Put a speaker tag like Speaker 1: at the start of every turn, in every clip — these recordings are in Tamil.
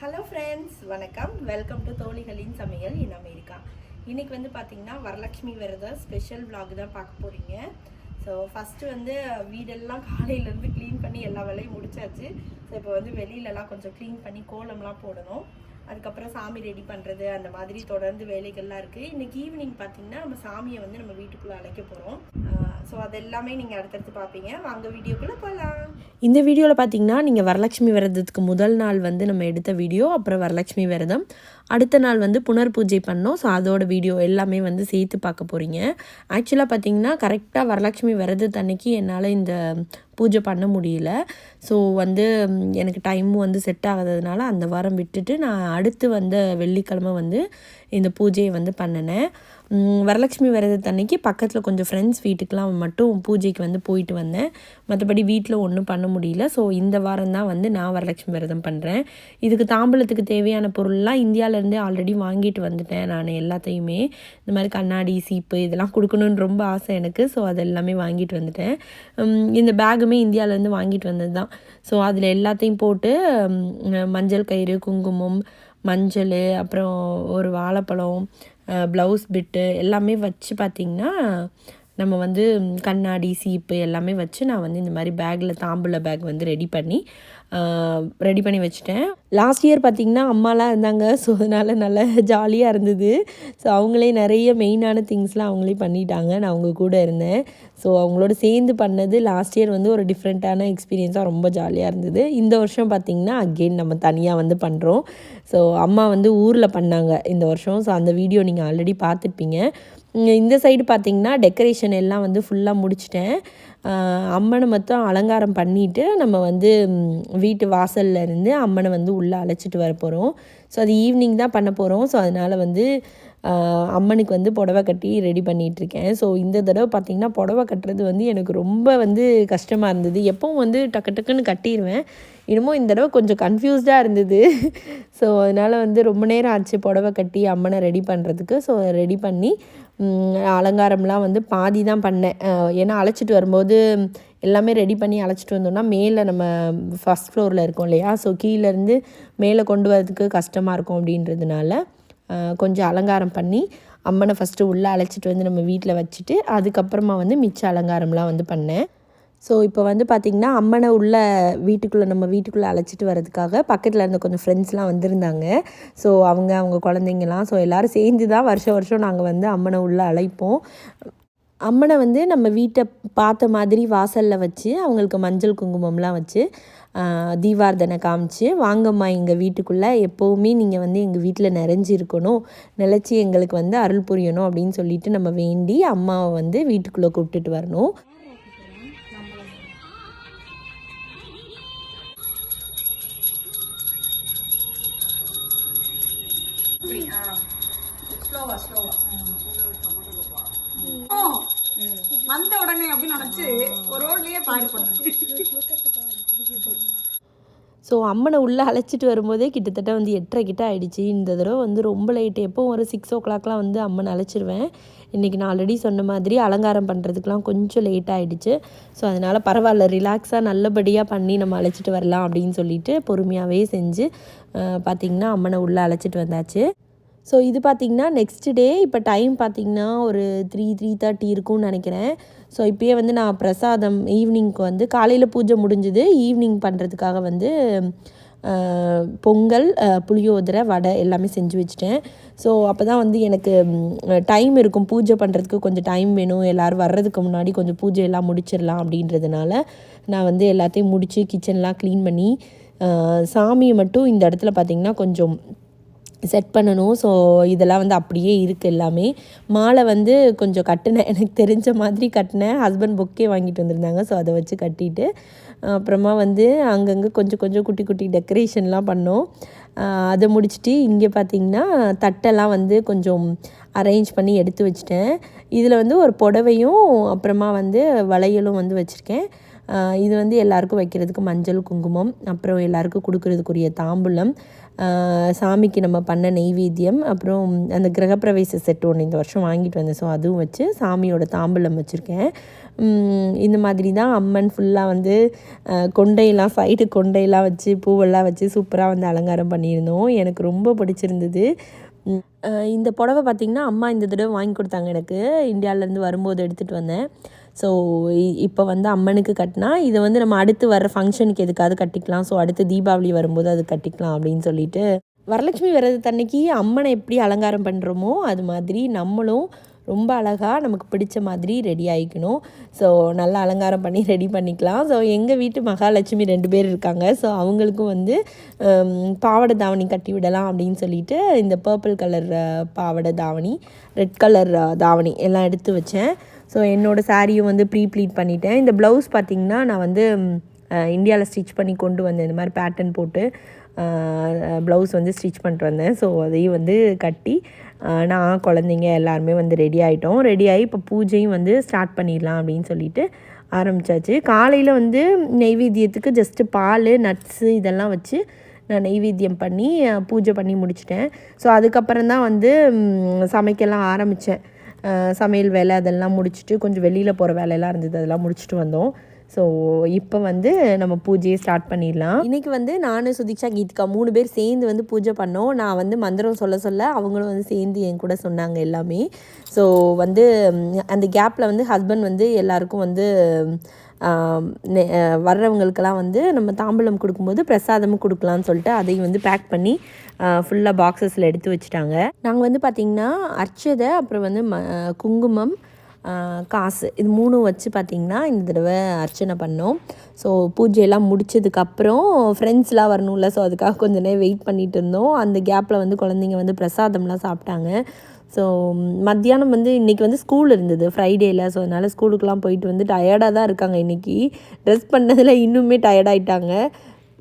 Speaker 1: ஹலோ ஃப்ரெண்ட்ஸ் வணக்கம். வெல்கம் டு தோழிகளின் சமையல் இன் அமெரிக்கா. இன்றைக்கி வந்து பார்த்தீங்கன்னா வரலட்சுமி விரத ஸ்பெஷல் விலாக் தான் பார்க்க போகிறீங்க ஸோ ஃபஸ்ட்டு வந்து வீடெல்லாம் காலையிலேருந்து க்ளீன் பண்ணி எல்லா வேலையும் முடிச்சாச்சு. ஸோ இப்போ வந்து வெளியிலலாம் கொஞ்சம் க்ளீன் பண்ணி கோலம்லாம் போடணும். அதுக்கப்புறம் சாமி ரெடி பண்ணுறது அந்த மாதிரி தொடர்ந்து வேலைகள்லாம் இருக்குது இன்றைக்கி ஈவினிங் பார்த்தீங்கன்னா நம்ம சாமியை வந்து நம்ம வீட்டுக்குள்ளே அழைக்க போகிறோம் ஸோ அது எல்லாமே நீங்கள் அடுத்தடுத்து பார்ப்பீங்க. வாங்க வீடியோக்குள்ளே போகலாம்
Speaker 2: இந்த வீடியோவில் பார்த்தீங்கன்னா நீங்கள் வரலட்சுமி விரதத்துக்கு முதல் நாள் வந்து நம்ம எடுத்த வீடியோ அப்புறம் வரலட்சுமி விரதம். அடுத்த நாள் வந்து புனர் பூஜை பண்ணோம். ஸோ அதோட வீடியோ எல்லாமே வந்து சேர்த்து பார்க்க போகிறீங்க ஆக்சுவலாக பார்த்தீங்கன்னா கரெக்டாக வரலட்சுமி விரதத்து அன்னைக்கு என்னால் இந்த பூஜை பண்ண முடியல. ஸோ வந்து எனக்கு டைமும் வந்து செட் ஆகாததுனால அந்த வாரம் விட்டுட்டு நான் அடுத்து வந்த வெள்ளிக்கிழமை வந்து இந்த பூஜையை வந்து பண்ணினேன். வரலட்சுமி விரதத்து அன்னைக்கு பக்கத்தில் கொஞ்சம் ஃப்ரெண்ட்ஸ் வீட்டுக்கெலாம் மட்டும் பூஜைக்கு வந்து போயிட்டு வந்தேன். மற்றபடி வீட்டில் ஒன்றும் பண்ண முடியல. ஸோ இந்த வாரம் தான் வந்து நான் வரலட்சுமி விரதம் பண்ணுறேன் இதுக்கு தாம்பூலத்துக்கு தேவையான பொருள்லாம் இந்தியாவிலேருந்தே ஆல்ரெடி வாங்கிட்டு வந்துட்டேன் நான் எல்லாத்தையுமே. இந்த மாதிரி கண்ணாடி சீப்பு இதெல்லாம் கொடுக்கணுன்னு ரொம்ப ஆசை எனக்கு. ஸோ அது எல்லாமே வாங்கிட்டு வந்துட்டேன். இந்த பேகுமே இந்தியாவிலேருந்து வாங்கிட்டு வந்தது தான். ஸோ அதில் எல்லாத்தையும் போட்டு மஞ்சள் கயிறு குங்குமம் மஞ்சள் அப்புறம் ஒரு வாழைப்பழம் ப்ளவுஸ் பிட்டு எல்லாமே வச்சு பார்த்திங்கன்னா நம்ம வந்து கண்ணாடி சீப்பு எல்லாமே வச்சு நான் வந்து இந்த மாதிரி பேக்கில் தாம்பூல பேக் வந்து ரெடி பண்ணி ரெடி பண்ணி வச்சுட்டேன். லாஸ்ட் இயர் பார்த்திங்கன்னா அம்மாலாம் இருந்தாங்க. ஸோ அதனால் நல்லா ஜாலியாக இருந்தது. ஸோ அவங்களே நிறைய மெயினான திங்ஸ்லாம் அவங்களே பண்ணிட்டாங்க. நான் அவங்க கூட இருந்தேன். ஸோ அவங்களோட சேர்ந்து பண்ணது லாஸ்ட் இயர் வந்து ஒரு டிஃப்ரெண்ட்டான எக்ஸ்பீரியன்ஸாக ரொம்ப ஜாலியாக இருந்தது. இந்த வருஷம் பார்த்திங்கன்னா அகெயின் நம்ம தனியாக வந்து பண்ணுறோம் ஸோ அம்மா வந்து ஊரில் பண்ணாங்க இந்த வருஷம். ஸோ அந்த வீடியோ நீங்கள் ஆல்ரெடி பார்த்துருப்பீங்க. இந்த சைடு பார்த்திங்கன்னா டெக்கரேஷன் எல்லாம் வந்து ஃபுல்லாக முடிச்சிட்டேன். அம்மனை மொத்தம் அலங்காரம் பண்ணிவிட்டு நம்ம வந்து வீட்டு வாசல்ல இருந்து அம்மனை வந்து உள்ளே அழைச்சிட்டு வர போகிறோம் ஸோ அது ஈவினிங் தான் பண்ண போகிறோம் ஸோ அதனால் வந்து அம்மனுக்கு வந்து புடவை கட்டி ரெடி பண்ணிகிட்ருக்கேன் ஸோ இந்த தடவை பார்த்திங்கன்னா புடவை கட்டுறது வந்து எனக்கு ரொம்ப வந்து கஷ்டமாக இருந்தது. எப்பவும் வந்து டக்கு டக்குன்னு கட்டிடுவேன் இன்னமும் இந்த தடவை கொஞ்சம் கன்ஃபியூஸ்டாக இருந்தது. ஸோ அதனால் வந்து ரொம்ப நேரம் ஆச்சு புடவை கட்டி அம்மனை ரெடி பண்ணுறதுக்கு ஸோ ரெடி பண்ணி அலங்காரம்லாம் வந்து பாதி தான் பண்ணேன். ஏன்னா அழைச்சிட்டு வரும்போது எல்லாமே ரெடி பண்ணி அழைச்சிட்டு வந்தோம்னா மேலே நம்ம ஃபஸ்ட் ஃப்ளோரில் இருக்கோம் இல்லையா? ஸோ கீழேருந்து மேலே கொண்டு வரதுக்கு கஷ்டமாக இருக்கும் அப்படின்றதுனால கொஞ்சம் அலங்காரம் பண்ணி அம்மனை ஃபஸ்ட்டு உள்ளே அழைச்சிட்டு வந்து நம்ம வீட்டில் வச்சுட்டு அதுக்கப்புறமா வந்து மிச்ச அலங்காரம்லாம் வந்து பண்ணேன். ஸோ இப்போ வந்து பார்த்திங்கன்னா அம்மனை உள்ள வீட்டுக்குள்ளே நம்ம வீட்டுக்குள்ளே அழைச்சிட்டு வரதுக்காக பக்கத்தில் இருந்த கொஞ்சம் ஃப்ரெண்ட்ஸ்லாம் வந்திருந்தாங்க. ஸோ அவங்க அவங்க குழந்தைங்கலாம் ஸோ எல்லோரும் சேர்ந்து தான் வருஷம் வருஷம் நாங்கள் வந்து அம்மனை உள்ளே அழைப்போம். அம்மனை வந்து நம்ம வீட்டை பார்த்த மாதிரி வாசலில் வச்சு அவங்களுக்கு மஞ்சள் குங்குமம்லாம் வச்சு தீபார்த்தனை காமிச்சு வாங்கம்மா எங்கள் வீட்டுக்குள்ளே எப்போவுமே நீங்கள் வந்து எங்கள் வீட்டில் நிறைஞ்சு இருக்கணும் நிலச்சி எங்களுக்கு வந்து அருள் புரியணும் அப்படின்னு சொல்லிட்டு நம்ம வேண்டி அம்மாவை வந்து வீட்டுக்குள்ளே கூப்பிட்டுட்டு வரணும்.
Speaker 3: வந்த உடனே அப்படின்னு நினைச்சு ஒரு ரோட்லயே பாடு பண்ணணும்
Speaker 2: ஸோ அம்மனை உள்ளே அழைச்சிட்டு வரும்போதே கிட்டத்தட்ட வந்து எட்டரை கிட்ட ஆகிடுச்சு இந்த தடவை வந்து ரொம்ப லைட் எப்போவும் ஒரு சிக்ஸ் ஓ கிளாக்லாம் வந்து அம்மனை அழைச்சிருவேன். இன்றைக்கி நான் ஆல்ரெடி சொன்ன மாதிரி அலங்காரம் பண்ணுறதுக்குலாம் கொஞ்சம் லேட் ஆகிடுச்சு ஸோ அதனால் பரவாயில்ல ரிலாக்ஸாக நல்லபடியாக பண்ணி நம்ம அழைச்சிட்டு வரலாம் அப்படின்னு சொல்லிட்டு பொறுமையாகவே செஞ்சு பார்த்திங்கன்னா அம்மனை உள்ளே அழைச்சிட்டு வந்தாச்சு. ஸோ இது பார்த்திங்கன்னா நெக்ஸ்ட் டே இப்போ டைம் பார்த்திங்கன்னா ஒரு த்ரீ த்ரீ தேர்ட்டி இருக்கும்னு நினைக்கிறேன். ஸோ இப்போயே வந்து நான் பிரசாதம் ஈவினிங்க்கு வந்து காலையில் பூஜை முடிஞ்சுது. ஈவினிங் பண்ணுறதுக்காக வந்து பொங்கல் புளியோதரை வடை எல்லாமே செஞ்சு வச்சுட்டேன். ஸோ அப்போ தான் வந்து எனக்கு டைம் இருக்கும். பூஜை பண்ணுறதுக்கு கொஞ்சம் டைம் வேணும். எல்லோரும் வர்றதுக்கு முன்னாடி கொஞ்சம் பூஜை எல்லாம் முடிச்சிடலாம் அப்படின்றதுனால நான் வந்து எல்லாத்தையும் முடித்து கிச்சன்லாம் க்ளீன் பண்ணி சாமியை மட்டும் இந்த இடத்துல பார்த்திங்கன்னா கொஞ்சம் செட் பண்ணணும். ஸோ இதெல்லாம் வந்து அப்படியே இருக்குது எல்லாமே. மாலை வந்து கொஞ்சம் கட்டினேன் எனக்கு தெரிஞ்ச மாதிரி கட்டினேன் ஹஸ்பண்ட் பொக்கே வாங்கிட்டு வந்திருந்தாங்க. ஸோ அதை வச்சு கட்டிட்டு அப்புறமா வந்து அங்கங்கே கொஞ்சம் கொஞ்சம் குட்டி குட்டி டெக்கரேஷன்லாம் பண்ணோம். அதை முடிச்சுட்டு இங்கே பார்த்தீங்கன்னா தட்டெல்லாம் வந்து கொஞ்சம் அரேஞ்ச் பண்ணி எடுத்து வச்சிட்டேன். இதில் வந்து ஒரு புடவையும் அப்புறமா வந்து வளையலும் வந்து வச்சுருக்கேன். இது வந்து எல்லாருக்கும் வைக்கிறதுக்கு மஞ்சள் குங்குமம் அப்புறம் எல்லாருக்கும் கொடுக்கறதுக்குரிய தாம்பூலம் சாமிக்கு நம்ம பண்ண நெய்வேத்தியம் அப்புறம் அந்த கிரகப்பிரவேச செட் ஒன்று இந்த வருஷம் வாங்கிட்டு வந்தேன். ஸோ அதுவும் வச்சு சாமியோட தாம்பூலம் வச்சுருக்கேன். இந்த மாதிரி தான் அம்மன் ஃபுல்லாக வந்து கொண்டையெல்லாம் சைடு கொண்டையெல்லாம் வச்சு பூவெல்லாம் வச்சு சூப்பராக வந்து அலங்காரம் பண்ணியிருந்தோம். எனக்கு ரொம்ப பிடிச்சிருந்தது. இந்த புடவை பார்த்திங்கன்னா அம்மா இந்த தடவை வாங்கி கொடுத்தாங்க எனக்கு. இந்தியாவிலேருந்து வரும்போது எடுத்துகிட்டு வந்தேன். ஸோ இப்போ வந்து அம்மனுக்கு கட்டினா இதை வந்து நம்ம அடுத்து வர ஃபங்க்ஷனுக்கு எதுக்காவது கட்டிக்கலாம். ஸோ அடுத்து தீபாவளி வரும்போது அது கட்டிக்கலாம் அப்படின்னு சொல்லிட்டு வரலட்சுமி விரதத்தன்னைக்கு அம்மனை எப்படி அலங்காரம் பண்ணுறோமோ அது மாதிரி நம்மளும் ரொம்ப அழகாக நமக்கு பிடிச்ச மாதிரி ரெடி ஆகிக்கணும் ஸோ நல்லா அலங்காரம் பண்ணி ரெடி பண்ணிக்கலாம். ஸோ எங்கள் வீட்டு மகாலட்சுமி ரெண்டு பேர் இருக்காங்க. ஸோ அவங்களுக்கும் வந்து ஹம், பாவாடை தாவணி கட்டி விடலாம் அப்படின்னு சொல்லிட்டு இந்த பர்பிள் கலர் பாவாடை தாவணி ரெட் கலர் தாவணி எல்லாம் எடுத்து வச்சேன். ஸோ என்னோடய சாரியும் வந்து ப்ரீ ப்ளீட் பண்ணிட்டேன். இந்த ப்ளவுஸ் பார்த்திங்கன்னா நான் வந்து இந்தியாவில் ஸ்டிச் பண்ணி கொண்டு வந்தேன். இந்த மாதிரி பேட்டர்ன் போட்டு ப்ளவுஸ் வந்து ஸ்டிச் பண்ணிட்டு வந்தேன். ஸோ அதையும் வந்து கட்டி நான் குழந்தைங்க எல்லாருமே வந்து ரெடி ஆகிட்டோம் ரெடி ஆகி இப்போ பூஜையும் வந்து ஸ்டார்ட் பண்ணிடலாம் அப்படின்னு சொல்லிட்டு ஆரம்பித்தாச்சு காலையில் வந்து நெய்வேத்தியத்துக்கு ஜஸ்ட்டு பால் நட்ஸு இதெல்லாம் வச்சு நான் நெய்வேத்தியம் பண்ணி பூஜை பண்ணி முடிச்சிட்டேன். ஸோ அதுக்கப்புறம் தான் வந்து சமைக்கலாம் ஆரம்பித்தேன் சமையல் வேலை அதெல்லாம் முடிச்சுட்டு கொஞ்சம் வெளியில் போகிற வேலையெல்லாம் இருந்தது அதெல்லாம் முடிச்சுட்டு வந்தோம். ஸோ இப்போ வந்து நம்ம பூஜையை ஸ்டார்ட் பண்ணிடலாம். இன்றைக்கி வந்து நான் சுதீக்ஷா கீதிகா மூணு பேர் சேர்ந்து வந்து பூஜை பண்ணோம். நான் வந்து மந்திரம் சொல்ல சொல்ல அவங்களும் வந்து சேர்ந்து என் கூட சொன்னாங்க எல்லாமே. ஸோ வந்து அந்த கேப்பில் வந்து ஹஸ்பண்ட் வந்து எல்லாருக்கும் வந்து வர்றவங்களுக்கெல்லாம் வந்து நம்ம தாம்பூலம் கொடுக்கும்போது பிரசாதமும் கொடுக்கலான்னு சொல்லிட்டு அதையும் வந்து பேக் பண்ணி ஃபுல்லாக பாக்ஸஸில் எடுத்து வச்சுட்டாங்க. நாங்கள் வந்து பார்த்திங்கன்னா அர்ச்சதை அப்புறம் வந்து ம குங்குமம் காசு இது மூணும் வச்சு பார்த்திங்கன்னா இந்த தடவை அர்ச்சனை பண்ணோம். ஸோ பூஜையெல்லாம் முடித்ததுக்கப்புறம் ஃப்ரெண்ட்ஸ்லாம் வரணும்ல ஸோ அதுக்காக கொஞ்ச நேரம் வெயிட் பண்ணிகிட்டு இருந்தோம். அந்த கேப்பில் வந்து குழந்தைங்க வந்து பிரசாதம்லாம் சாப்பிட்டாங்க. ஸோ மத்தியானம் வந்து இன்றைக்கி வந்து ஸ்கூல் இருந்தது ஃப்ரைடேயில் ஸோ அதனால் ஸ்கூலுக்குலாம் போயிட்டு வந்து டயர்டாக தான் இருக்காங்க இன்றைக்கி ட்ரெஸ் பண்ணதில் இன்னுமே டயர்டாயிட்டாங்க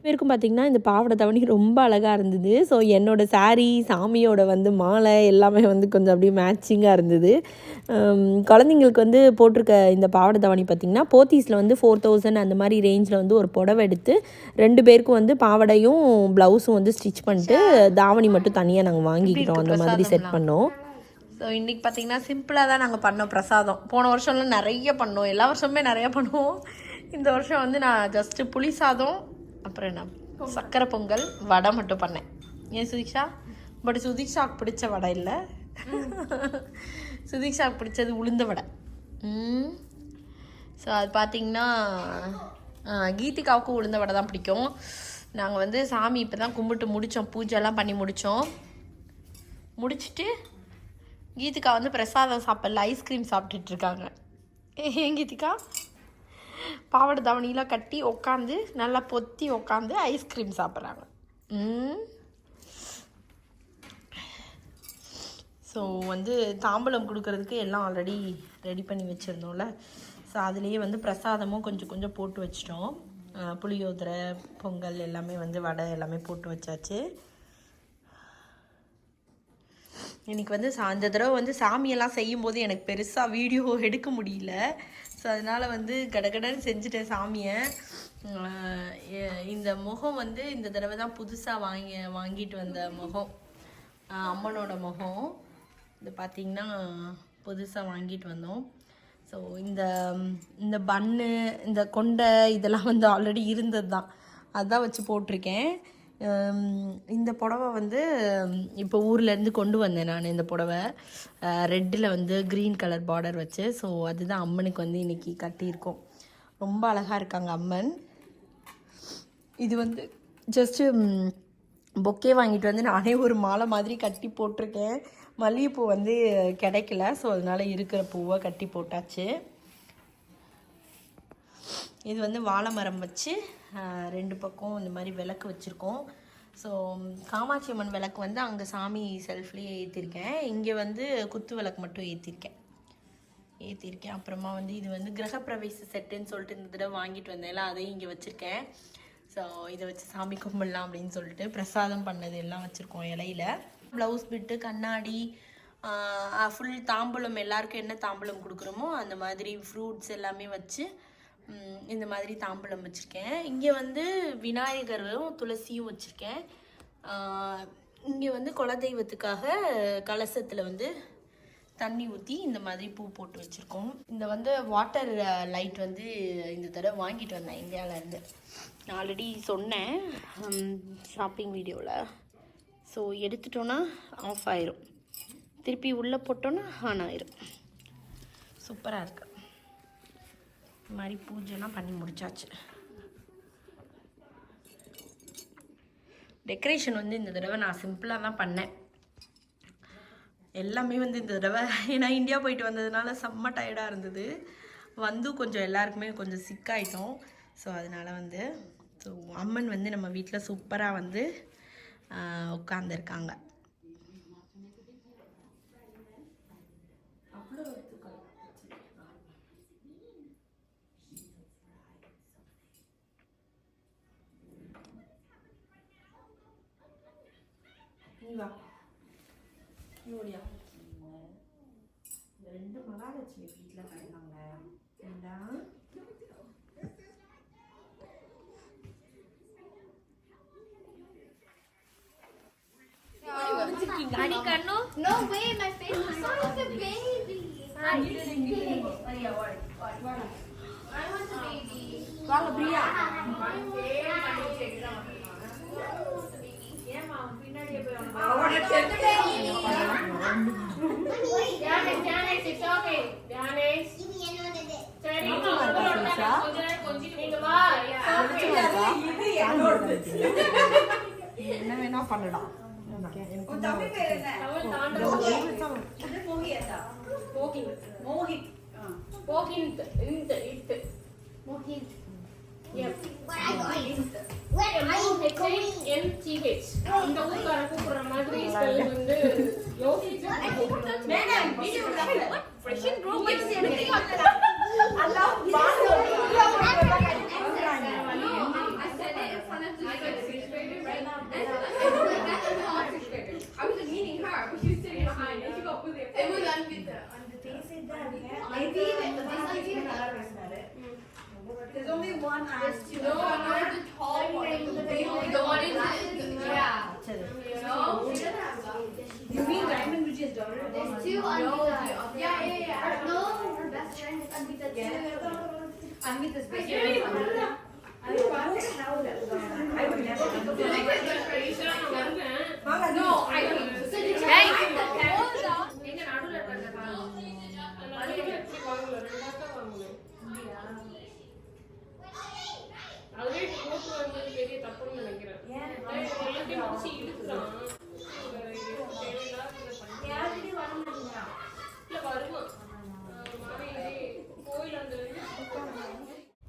Speaker 2: பேருக்கும் பார்த்திங்கன்னா இந்த பாவாடை தவணி ரொம்ப அழகாக இருந்தது. ஸோ என்னோடய saree சாமியோட வந்து மாலை எல்லாமே வந்து கொஞ்சம் அப்படியே மேட்சிங்காக இருந்தது. குழந்தைங்களுக்கு வந்து போட்டிருக்க இந்த பாவாடை தவணி பார்த்திங்கன்னா போத்தீஸில் வந்து ஃபோர் தௌசண்ட் அந்த மாதிரி ரேஞ்சில் வந்து ஒரு புடவை எடுத்து ரெண்டு பேருக்கும் வந்து பாவாடையும் ப்ளவுஸும் வந்து ஸ்டிச் பண்ணிட்டு தாவணி மட்டும் தனியாக நாங்கள் வாங்கிக்கிட்டோம். அந்த மாதிரி செட் பண்ணோம்.
Speaker 1: ஸோ இன்றைக்கி பார்த்தீங்கன்னா சிம்பிளாக தான் நாங்கள் பண்ணோம் பிரசாதம். போன வருஷம்லாம் நிறைய பண்ணோம். எல்லா வருஷமுமே நிறைய பண்ணுவோம். இந்த வருஷம் வந்து நான் ஜஸ்ட்டு புளி சாதம் அப்புறம் என்ன? சக்கரை பொங்கல் வடை மட்டும் பண்ணேன். ஏன் சுதீக்ஷா? பட் சுதீக்ஷாவுக்கு பிடிச்ச வடை இல்லை. சுதீக்ஷாவுக்கு பிடிச்சது உளுந்த வடை. ஸோ அது பார்த்தீங்கன்னா கீதிகாவுக்கும் உளுந்த வடை தான் பிடிக்கும். நாங்கள் வந்து சாமி இப்போ தான் கும்பிட்டு முடித்தோம் பூஜைலாம் பண்ணி முடித்தோம் முடிச்சுட்டு கீதிகா வந்து பிரசாதம் சாப்பிடல ஐஸ்கிரீம் சாப்பிட்டுட்டு இருக்காங்க. ஏன் கீதிகா? பாவாடை தவணிலாம் கட்டி உக்காந்து நல்லா பொத்தி உக்காந்து ஐஸ்கிரீம் சாப்பிட்றாங்க. ஸோ வந்து தாம்பலம் கொடுக்கறதுக்கு எல்லாம் ஆல்ரெடி ரெடி பண்ணி வச்சுருந்தோம்ல. ஸோ அதுலேயே வந்து பிரசாதமும் கொஞ்சம் கொஞ்சம் போட்டு வச்சிட்டோம். புளியோதரை பொங்கல் எல்லாமே வந்து வடை எல்லாமே போட்டு வச்சாச்சு. இன்றைக்கி வந்து அந்த தடவை வந்து சாமியெல்லாம் செய்யும்போது எனக்கு பெருசாக வீடியோ எடுக்க முடியல. ஸோ அதனால் வந்து கடகடன்னு செஞ்சுட்டேன் சாமியை. இந்த முகம் வந்து இந்த தடவை தான் புதுசாக வாங்கி வாங்கிட்டு வந்த முகம். அம்மனோட முகம். இது பார்த்திங்கன்னா புதுசாக வாங்கிட்டு வந்தோம். ஸோ இந்த இந்த பன்னு இந்த கொண்டை இதெல்லாம் வந்து ஆல்ரெடி இருந்தது தான் அதான் வச்சு போட்டிருக்கேன். இந்த புடவை வந்து இப்போ ஊர்லேருந்து கொண்டு வந்தேன் நான் இந்த புடவை. ரெட்டில் வந்து க்ரீன் கலர் பார்டர் வச்சு. ஸோ அதுதான் அம்மனுக்கு வந்து இன்னைக்கு கட்டியிருக்கோம். ரொம்ப அழகாக இருக்காங்க அம்மன். இது வந்து ஜஸ்ட்டு பொக்கே வாங்கிட்டு வந்து நானே ஒரு மாலை மாதிரி கட்டி போட்டிருக்கேன். மல்லிகைப்பூ வந்து கிடைக்கல. ஸோ அதனால் இருக்கிற பூவை கட்டி போட்டாச்சு. இது வந்து வாழை மரம் வச்சு ரெண்டு பக்கம் இந்த மாதிரி விளக்கு வச்சுருக்கோம். ஸோ காமாட்சி அம்மன் விளக்கு வந்து அங்கே சாமி செல்ஃப்லேயே ஏற்றிருக்கேன் இங்கே வந்து குத்து விளக்கு மட்டும் ஏற்றிருக்கேன் ஏற்றிருக்கேன் அப்புறமா வந்து இது வந்து கிரகப்பிரவேச செட்டுன்னு சொல்லிட்டு இந்த தடவை வாங்கிட்டு வந்தேன்ல அதையும் இங்கே வச்சுருக்கேன். ஸோ இதை வச்சு சாமி கும்பிடலாம் அப்படின்னு சொல்லிட்டு பிரசாதம் பண்ணது எல்லாம் வச்சுருக்கோம் இலையில. ப்ளவுஸ் பிட்டு கண்ணாடி ஃபுல் தாம்பூலம் எல்லாருக்கும் என்ன தாம்பூலம் கொடுக்குறோமோ அந்த மாதிரி ஃப்ரூட்ஸ் எல்லாமே வச்சு
Speaker 2: இந்த மாதிரி தாம்பூலம் வச்சுருக்கேன். இங்கே வந்து விநாயகரும் துளசியும் வச்சுருக்கேன். இங்கே வந்து குலதெய்வத்துக்காக கலசத்தில் வந்து தண்ணி ஊற்றி இந்த மாதிரி பூ போட்டு வச்சுருக்கோம். இந்த வந்து வாட்டர் லைட் வந்து இந்த தடவை வாங்கிட்டு வந்தேன் இந்தியாவிலேருந்து. நான் ஆல்ரெடி சொன்னேன் ஷாப்பிங் வீடியோவில் ஸோ எடுத்துட்டோன்னா ஆஃப் ஆயிரும். திருப்பி உள்ளே போட்டோன்னா ஆன் ஆயிரும். சூப்பராக இருக்குது இது மாதிரி பூஜைலாம் பண்ணி முடிச்சாச்சு. டெக்கரேஷன் வந்து இந்த தடவை நான் சிம்பிளாக தான் பண்ணேன். எல்லாமே வந்து இந்த தடவை ஏன்னா இந்தியா போயிட்டு வந்ததுனால செம்ம டயர்டாக இருந்தது. வந்து கொஞ்சம் எல்லாருக்குமே கொஞ்சம் சிக்காயிட்டோம் ஸோ அதனால வந்து ஸோ அம்மன் வந்து நம்ம வீட்டில் சூப்பராக வந்து உட்காந்துருக்காங்க நீ வா. நீ ஓடியா. ரெண்டு மகாலட்சுமி வீட்டில் கிடந்தாங்க ஏண்டா? அடி கண்ணு.
Speaker 4: No way, my face is so like a baby. I want a baby.
Speaker 1: வாங்க Priya
Speaker 4: Janice, Janice, it's okay. Janice. சரி, கொஞ்ச நேரம் கொஞ்சிட்டு நீங்க வா. It's okay.
Speaker 2: என்ன வேணா பண்ணலாம்
Speaker 1: உன் தம்பி பேர் என்ன
Speaker 4: அவள் தாண்டவம்.
Speaker 1: இது மோகியத்தா
Speaker 4: Walking.
Speaker 1: மோகித்
Speaker 4: Walking. இந்த, இது. Yep. M-O-H-I-N-T-H. இந்த ஊர்க்காரன் கூப்பிடுற மாதிரி spell வந்து யோசிச்சு
Speaker 1: there's only one you.
Speaker 4: No, I'm not the tall one. The one in the, yeah. No?
Speaker 1: You mean Diamond Ridge's daughter?
Speaker 5: There's two Anvitas. Yeah, yeah, yeah. No, her best friend is Anvita too.
Speaker 1: Anvita's best friend.
Speaker 4: அதுவே போட்டு வந்தது பெரிய தப்புன்னு நினைக்கிறேன். ஏய், எல்லாத்தையும் முடிச்சு இழுக்குறான். வேற எதுவும் தேவையில்லாததை பண்ணி- இல்ல, வருவான். ஆஹ், மாறி கோயில் அந்த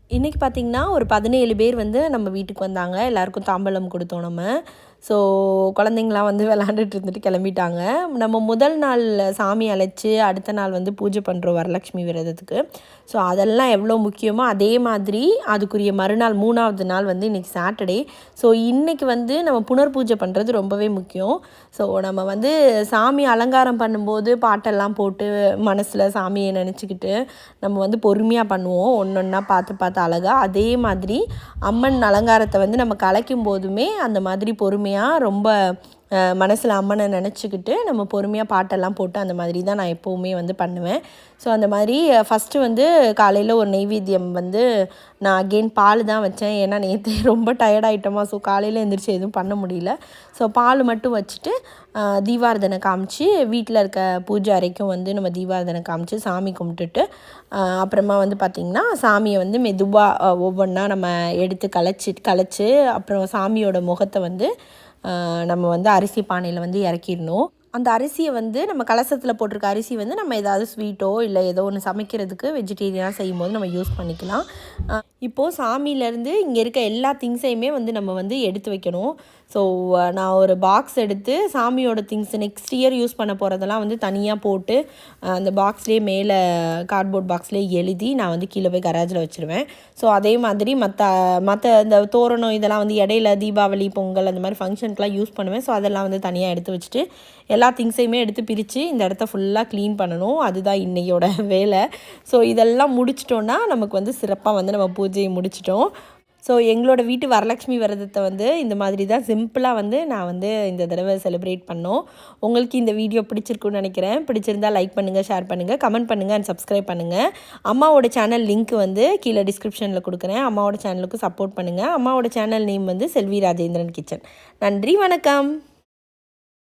Speaker 2: இன்றைக்கி பார்த்திங்கன்னா ஒரு பதினேழு பேர் வந்து நம்ம வீட்டுக்கு வந்தாங்க. எல்லாருக்கும் தாம்பலம் கொடுத்தோம் நம்ம. ஸோ குழந்தைங்களாம் வந்து விளாண்டுட்டு இருந்துட்டு கிளம்பிட்டாங்க. நம்ம முதல் நாள் சாமி அழைச்சி அடுத்த நாள் வந்து பூஜை பண்ணுறோம் வரலட்சுமி விரதத்துக்கு. ஸோ அதெல்லாம் எவ்வளோ முக்கியமோ அதே மாதிரி அதுக்குரிய மறுநாள் மூணாவது நாள் வந்து இன்றைக்கி சாட்டர்டே ஸோ இன்றைக்கி வந்து நம்ம புனர் பூஜை பண்ணுறது ரொம்பவே முக்கியம். ஸோ நம்ம வந்து சாமி அலங்காரம் பண்ணும்போது பாட்டெல்லாம் போட்டு மனசில் சாமியை நினச்சிக்கிட்டு நம்ம வந்து பொறுமையாக பண்ணுவோம். ஒன்று ஒன்றா பார்த்து பார்த்து அழகாக அதே மாதிரி அம்மன் அலங்காரத்தை வந்து நம்ம கலைக்கும் போதுமே அந்த மாதிரி பொறுமையாக ரொம்ப மனசில் அம்மனை நினச்சிக்கிட்டு நம்ம பொறுமையாக பாட்டெல்லாம் போட்டு அந்த மாதிரி தான் நான் எப்போவுமே வந்து பண்ணுவேன். ஸோ அந்த மாதிரி ஃபஸ்ட்டு வந்து காலையில் ஒரு நெய்வேத்தியம் வந்து நான் அகெயின் பால் தான் வச்சேன். ஏன்னா நேற்று ரொம்ப டயர்டாயிட்டோமா ஸோ காலையில் எழுந்திரிச்சு எதுவும் பண்ண முடியல. ஸோ பால் மட்டும் வச்சுட்டு தீபாரதனை காமிச்சு வீட்டில் இருக்க பூஜை அறைக்கும் வந்து நம்ம தீபாரதனை காமிச்சு சாமி கும்பிட்டுட்டு அப்புறமா வந்து பார்த்திங்கன்னா சாமியை வந்து மெதுவாக ஒவ்வொன்றா நம்ம எடுத்து கலைச்சி கலைச்சி அப்புறம் சாமியோட முகத்தை வந்து நம்ம வந்து அரிசி பானையில் வந்து இறக்கிடணும். அந்த அரிசியை வந்து நம்ம கலசத்தில் போட்டிருக்க அரிசி வந்து நம்ம ஏதாவது ஸ்வீட்டோ இல்லை ஏதோ ஒன்று சமைக்கிறதுக்கு வெஜிடேரியனாக செய்யும்போது நம்ம யூஸ் பண்ணிக்கலாம். இப்போது சாமியிலேருந்து இங்கே இருக்க எல்லா திங்ஸையுமே வந்து நம்ம வந்து எடுத்து வைக்கணும். ஸோ நான் ஒரு பாக்ஸ் எடுத்து சாமியோட திங்ஸ் நெக்ஸ்ட் இயர் யூஸ் பண்ண போகிறதெல்லாம் வந்து தனியாக போட்டு அந்த பாக்ஸ்லேயே மேலே கார்ட்போர்ட் பாக்ஸ்லேயே எழுதி நான் வந்து கீழே போய் கராஜில் வச்சுருவேன். ஸோ அதே மாதிரி மற்ற மற்ற இந்த தோரணம் இதெல்லாம் வந்து இடையில தீபாவளி பொங்கல் அந்த மாதிரி ஃபங்க்ஷனுக்குலாம் யூஸ் பண்ணுவேன். ஸோ அதெல்லாம் வந்து தனியாக எடுத்து வச்சுட்டு எல்லா திங்ஸையுமே எடுத்து பிரித்து இந்த இடத்த ஃபுல்லாக க்ளீன் பண்ணணும். அதுதான் இன்னையோட வேலை. ஸோ இதெல்லாம் முடிச்சிட்டோன்னா நமக்கு வந்து சிறப்பாக வந்து நம்ம பூஜையை முடிச்சிட்டோம். ஸோ எங்களோட வீட்டு வரலட்சுமி விரதத்தை வந்து இந்த மாதிரி தான் சிம்பிளாக வந்து நான் வந்து இந்த தடவை செலிப்ரேட் பண்ணோம். உங்களுக்கு இந்த வீடியோ பிடிச்சிருக்குன்னு நினைக்கிறேன். பிடிச்சிருந்தா லைக் பண்ணுங்கள் ஷேர் பண்ணுங்கள் கமெண்ட் பண்ணுங்கள் அண்ட் சப்ஸ்கிரைப் பண்ணுங்கள் அம்மாவோட சேனல் லிங்க் வந்து கீழே டிஸ்கிரிப்ஷனில் கொடுக்குறேன். அம்மாவோட சேனலுக்கு சப்போர்ட் பண்ணுங்கள் அம்மாவோட சேனல் நேம் வந்து செல்வி ராஜேந்திரன் கிச்சன் நன்றி வணக்கம்.